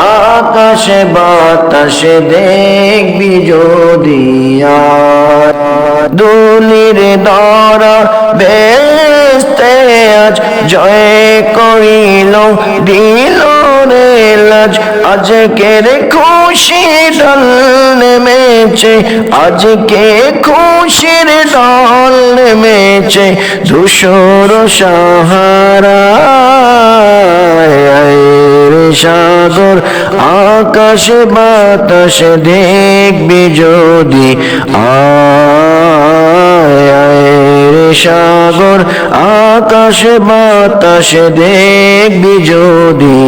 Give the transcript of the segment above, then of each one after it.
আকাশে বাতাসে দেখবি যদি দুলির দরা বেস্তে আজ জয় করিল, দিল রে লাজ। আজকের খুশি দল নেমেছে, আজকে খুশির দল নেমেছে, ধূসর সাহারা। সাগর, আকাশ বাতাস দেখবি যদি সাগর, আকাশ বাতাস দেখবি যদি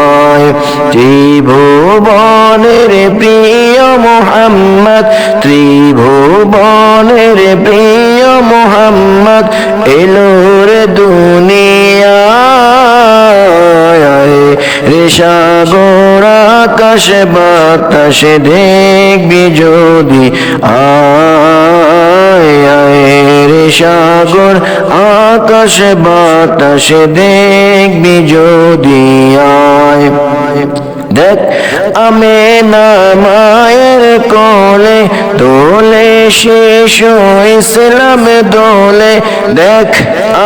আয়। ত্রিভুবনের প্রিয় মোহাম্মদ, ত্রিভুবনের প্রিয় মোহাম্মদ, এলো রে দুনিয়ায় রে সাগর আকাশ দেখবি যদি আয় সাগর আকাশ বাতাস দেখবি যদি আয়। দেখ, আমে না মায়ের কোলে দোলে শিশু ইসলাম দোলে। দেখ,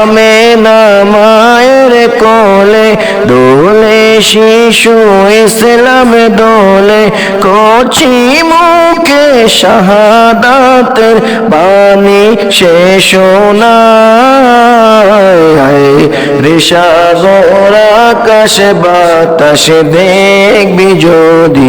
আমে না মায়ের কোলে। দোলে শিশু ইসলাম দোলে। করছি মুখে শাহাদাতের বাণী। শেষ ঋষাগর আকাশ বাতাস দেখবি যদি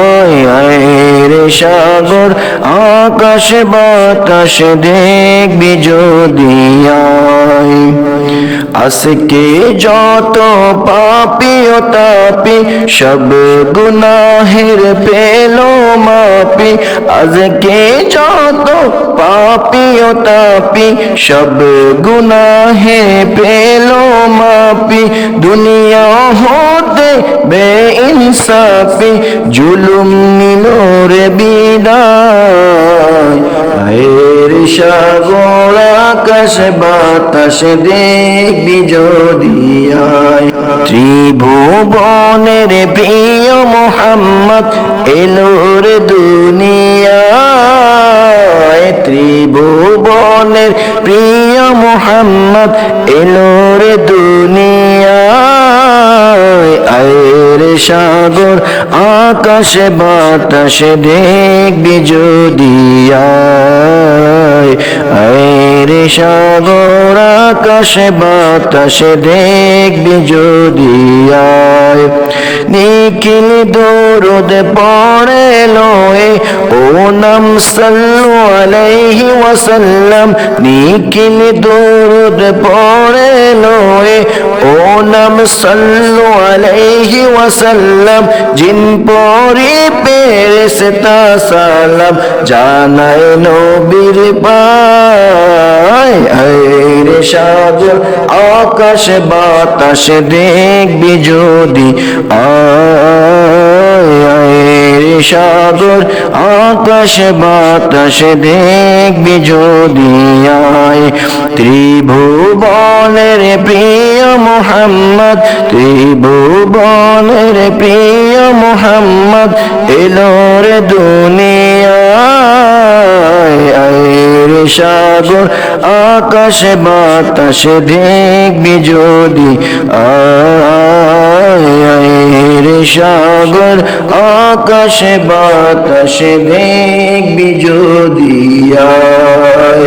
রে সাগর, আকাশ বাতাস দেখবি যদি আজকে যত পাপি ও তাপি, সব গুনাহের পেল মাপি। আজকে যত পাপি ও তাপি, সব গুনাহে পেল মাপি। দুনিয়া হতে বে ইনসাফি জুলুম নিল রে বিদায়। আয়ের সাগর আকাশ, বাতাস দেখবি যদি আয়। ত্রিভুবনের প্রিয় মোহাম্মদ এলোর দুনিয়ায় সাগর আকাশ বাতাস দেখবি যদি আয় সাগর আকাশ বাতাস দেখবি যদি আয় নিখিল দরুদ পড়ে লয়ে, ও নাম সাল্লু আলাইহি ওয়াসাল্লাম। নিখিল দরুদ পড়ে লয়ে, ও নাম সাল্লু আলাইহি ওয়াসাল্লাম। জিন পরি পেরেশতা সালাম জানায় নবীর পায়। রে সাগর, আকাশ বাতাস দেখবি যদি রে সাগর, আকাশ বাতাস দেখবি যদি আয়। ত্রিভুবনের প্রিয় মোহাম্মদ, ত্রিভুবনের প্রিয় মোহাম্মদ এলোর দুনিয়ায় আয় রে সাগর, আকাশ, বাতাস দেখবি যদি আয় আয় রে সাগর, আকাশ, বাতাস দেখবি যদি আয়।